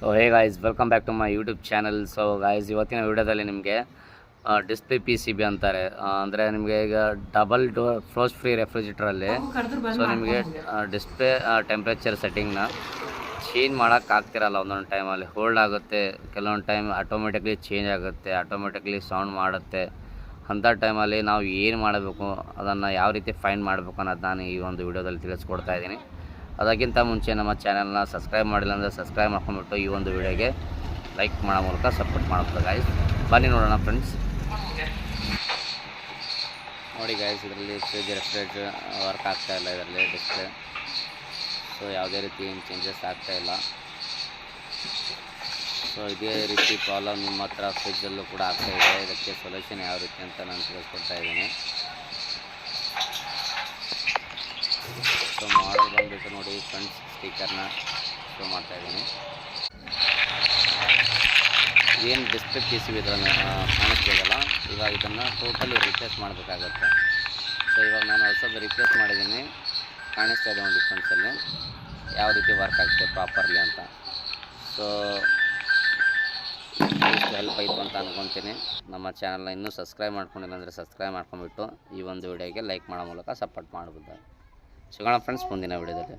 So hey guys welcome back to my YouTube channel so guys ಇವತ್ತಿನ ವಿಡಿಯೋದಲ್ಲಿ ನಿಮಗೆ display P C B ಅಂತಾರೆ. ಅಂದರೆ ನಿಮಗೆ ಈಗ ಡಬಲ್ ಡೋರ್ ಫ್ರೋಸ್ ಫ್ರೀ ರೆಫ್ರಿಜಿರೇಟರಲ್ಲಿ ಸೊ ನಿಮಗೆ ಡಿಸ್ಪ್ಲೇ ಟೆಂಪ್ರೇಚರ್ ಸೆಟ್ಟಿಂಗ್ನ ಚೇಂಜ್ ಮಾಡೋಕ್ಕಾಗ್ತಿರಲ್ಲ ಒಂದೊಂದು ಟೈಮಲ್ಲಿ ಹೋಲ್ಡ್ ಆಗುತ್ತೆ ಕೆಲವೊಂದು ಟೈಮ್ ಆಟೋಮೆಟಿಕ್ಲಿ ಚೇಂಜ್ ಆಗುತ್ತೆ ಆಟೋಮೆಟಿಕ್ಲಿ ಸೌಂಡ್ ಮಾಡುತ್ತೆ. ಅಂಥ ಟೈಮಲ್ಲಿ ನಾವು ಏನು ಮಾಡಬೇಕು ಅದನ್ನು ಯಾವ ರೀತಿ ಫೈಂಡ್ ಮಾಡಬೇಕು ಅನ್ನೋದು ನಾನು ಈ ಒಂದು ವಿಡಿಯೋದಲ್ಲಿ ತಿಳಿಸ್ಕೊಡ್ತಾ ಇದ್ದೀನಿ. ಅದಕ್ಕಿಂತ ಮುಂಚೆ ನಮ್ಮ ಚಾನಲ್ನ ಸಬ್ಸ್ಕ್ರೈಬ್ ಮಾಡಿಲ್ಲ ಅಂದರೆ ಸಬ್ಸ್ಕ್ರೈಬ್ ಮಾಡ್ಕೊಂಡ್ಬಿಟ್ಟು ಈ ಒಂದು ವಿಡಿಯೋಗೆ ಲೈಕ್ ಮಾಡೋ ಮೂಲಕ ಸಪೋರ್ಟ್ ಮಾಡ್ಬೋದು ಗಾಯ್ಸ್ ಬನ್ನಿ ನೋಡೋಣ ಫ್ರೆಂಡ್ಸ್ ನೋಡಿ ಗಾಯ್ಸ್ ಇದರಲ್ಲಿ ಫ್ರಿಜ್ ರೆಫ್ರಿಜರೇಟರ್ ವರ್ಕ್ ಆಗ್ತಾ ಇಲ್ಲ ಇದರಲ್ಲಿ ಡಿಸ್ಪ್ಲೇ ಸೊ ಯಾವುದೇ ರೀತಿ ಏನು ಚೇಂಜಸ್ ಆಗ್ತಾ ಇಲ್ಲ. ಸೊ ಇದೇ ರೀತಿ ಪ್ರಾಬ್ಲಮ್ ನಿಮ್ಮ ಹತ್ರ ಫ್ರಿಜ್ಜಲ್ಲೂ ಕೂಡ ಆಗ್ತಾ ಇದೆ. ಇದಕ್ಕೆ ಸೊಲ್ಯೂಷನ್ ಯಾವ ರೀತಿ ಅಂತ ನಾನು ತಿಳಿಸ್ಕೊಡ್ತಾ ಇದ್ದೀನಿ. ಸೊ ಮಾಡಲ್ ಬಂದುಬಿಟ್ಟು ನೋಡಿ ಫ್ರಂಟ್ ಸ್ಪೀಕರ್ನ ಶೋ ಮಾಡ್ತಾಯಿದ್ದೀನಿ ಏನು ಡಿಸ್ಪ್ಲೇ ಪಿ ಸಿ ಇದನ್ನು ಕಾಣಿಸ್ತಿದಲ್ಲ ಇವಾಗ ಇದನ್ನು ಟೋಟಲಿ ರಿಪ್ಲೇಸ್ ಮಾಡಬೇಕಾಗತ್ತೆ. ಸೊ ಇವಾಗ ನಾನು ಹೊಸದು ರಿಪ್ಲೇಸ್ ಮಾಡಿದ್ದೀನಿ. ಕಾಣಿಸ್ತಾ ಇದೆ ಒಂದು ಡಿಫ್ರೆನ್ಸಲ್ಲಿ ಯಾವ ರೀತಿ ವರ್ಕ್ ಆಗುತ್ತೆ ಪ್ರಾಪರ್ಲಿ ಅಂತ. ಸೊ ಹೆಲ್ಪ್ ಆಯಿತು ಅಂತ ಅಂದ್ಕೊತೀನಿ ನಮ್ಮ ಚಾನಲ್ನ ಇನ್ನೂ ಸಬ್ಸ್ಕ್ರೈಬ್ ಮಾಡ್ಕೊಂಡಿಲ್ಲ ಅಂದರೆ ಸಬ್ಸ್ಕ್ರೈಬ್ ಮಾಡ್ಕೊಂಡ್ಬಿಟ್ಟು ಈ ಒಂದು ವಿಡಿಯೋಗೆ ಲೈಕ್ ಮಾಡೋ ಮೂಲಕ ಸಪೋರ್ಟ್ ಮಾಡ್ಬೋದು. ಸಿಗೋಣ ಫ್ರೆಂಡ್ಸ್ ಮುಂದಿನ ವಿಡಿಯೋದಲ್ಲಿ